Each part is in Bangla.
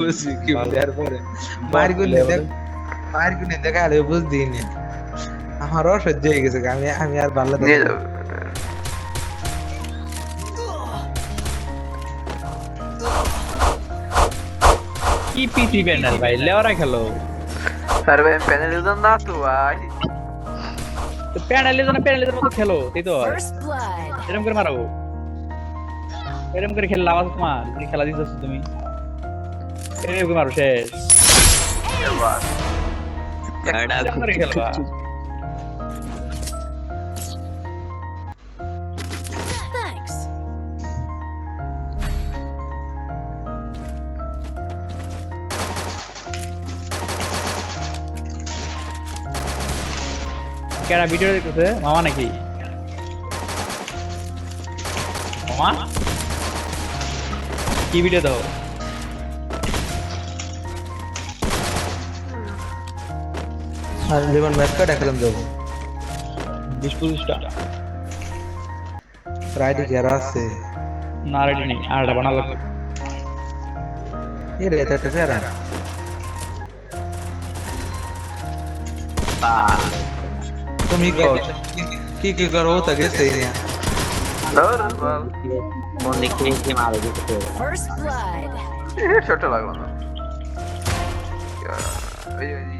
বুঝছি কি দেওয়ার পরে দেখ মারগুলি দেখা হলে বুঝদি না আমার অসহ্য হয়ে গেছে আমি আমি আর ভালো নিয়ে যাবে কি পিসি প্যানেল ভাই লেওরা খেলো আরে ভাই না তো ভাই তো প্যানেলের জন্য প্যানেলের মতো খেলো তাই তো. এরকম করে মারো এরকম করে খেললে আওয়াজ তোমার তুমি খেলা দিতেছো তুমি এরকম শেষ খেলবা কেডা ভিডিও দেখতেছে মামা নাকি মামা কি ভিডিও দাও আর যেমন ম্যাচ কার্ড এখন দেবো বিশ পঁচিশটা রাইডি যারা আছে না রেডি নেই আরটা বানা লাগবে এ রে এটা একটা ফেরা তুমি কও কি কি করো তা গেছে না ধর বল First blood. ছোট লাগল না এই এই আইয়ো আরেকটা এই Thanks. তো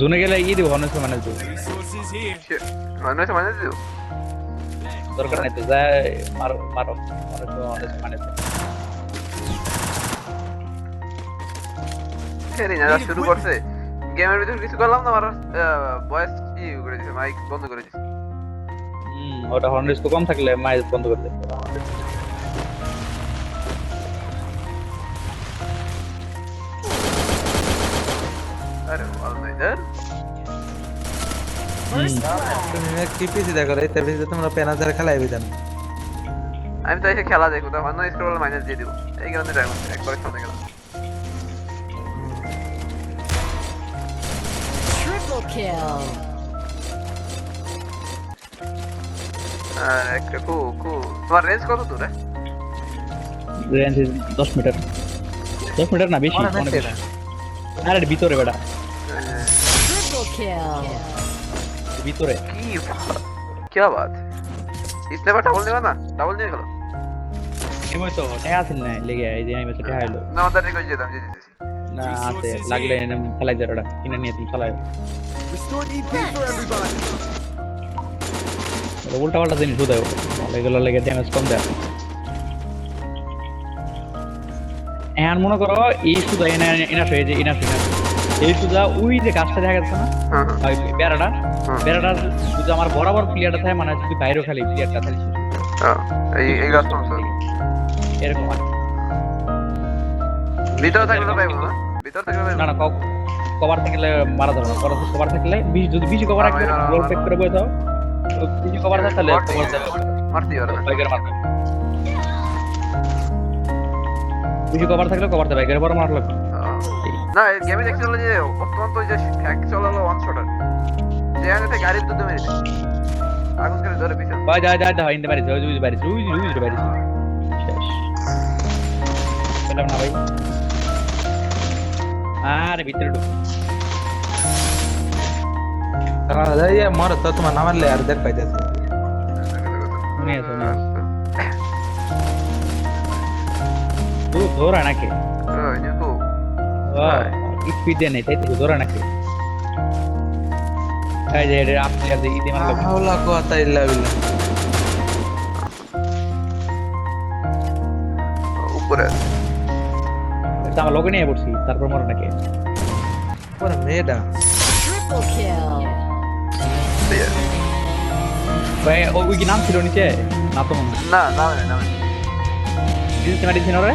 জুনে গেলে দিব হনেস মানে দরকার নাই তো মারো মারো। হনেস হনেস মানে শুরু করছে। গেমের ভিতরে কিছু করলাম না আমার ভয়েস কি করে দিছে? মাইক বন্ধ করে দিছে। হুম ওটা হনেস তো কম থাকলে মাইজ বন্ধ করে দে আরে বল নাই ধর তুমি কি পিসি দেখো রে? তার পিসি তোমরা পেনাজার খেলাই বিধান আমি তো এসে খেলা দেখব তখন না স্ক্রল মাইনাস দিয়ে দিব। এই কারণে একবার সামনে গেলাম. আর একটা কু কু। তোমার রেঞ্জ কত দূরে রেঞ্জ দশ মিটার দশ মিটার না বেশি অনেক অনেক বেশি। বেশি। আরে ভিতরে বেটা। Triple kill. ভিতরে। কি কি বাত ডাবল নেবা না? ডাবল নিয়ে গেল? এমন তো টাকা আছে না লেগে এই যে আমি টাকা হলো না আমাদের রেখে যেতাম যে দিতেছি না আছে লাগলে ফেলাই দেয় ওটা কিনে নিয়ে তুমি চালাই উল্টা পাল্টা জিনিস বোধহয় এগুলো লেগে ড্যামেজ কম দেয়। এখন মনে করো এই সুদা এনা এনাফ হয়ে যে এনাফ এই সুদা ওই যে গাছটা দেখা যাচ্ছে না? হ্যাঁ। হ্যাঁ ওই বেড়াটা? বেড়াটা যদি আমার বরাবর প্লেয়ারটা থাকে মানে যদি বাইরেও খালি প্লেয়ারটা থাকে হ্যাঁ, এই এই গাছ তো এরকম আর ভিতরে থাকলে পাইবো না। ভিতরে থাকলে না। না কভার থাকলে মারা যাবে না। কভার থাকলে বিশ যদি বিশ কভার আর- রোল চেক করে বই দাও বিশ কভার থাকে তাহলে মারতে কভার মারতে পারে না। বাইকের মারবে বিশ কভার থাকলে কভার দেবে বাইকের পর মারলো আহ, না গেমে দেখতে হলো যে অত্যন্ত যে হ্যাক চলালো ওয়ান শটার যে আগে থেকে গাড়ির দুধ মেরেছে। আগুন করে ধরে পিছন। ভাই যা যা বাড়িছে ওই যে বাড়িছে ওই যে ওই যে শেষ। পেলাম না ভাই। আরে ভিতরে ঢুক। মর দেখ স্পিড নেই তাই তো? ধরা নাকি। এই যে এটা আপনি আর যে ইদি মারলো হাওলা কথা ইল্লা বিল্লাহ উপরে এটা আমার লগে নিয়ে পড়ছি তারপর মরে নাকি? পরে মেয়েটা। Kill. দিয়ে। ভাই ও- ওই কি নাম ছিল নিচে? না তো না না না না দিদি মারিয়েছেন ওরে?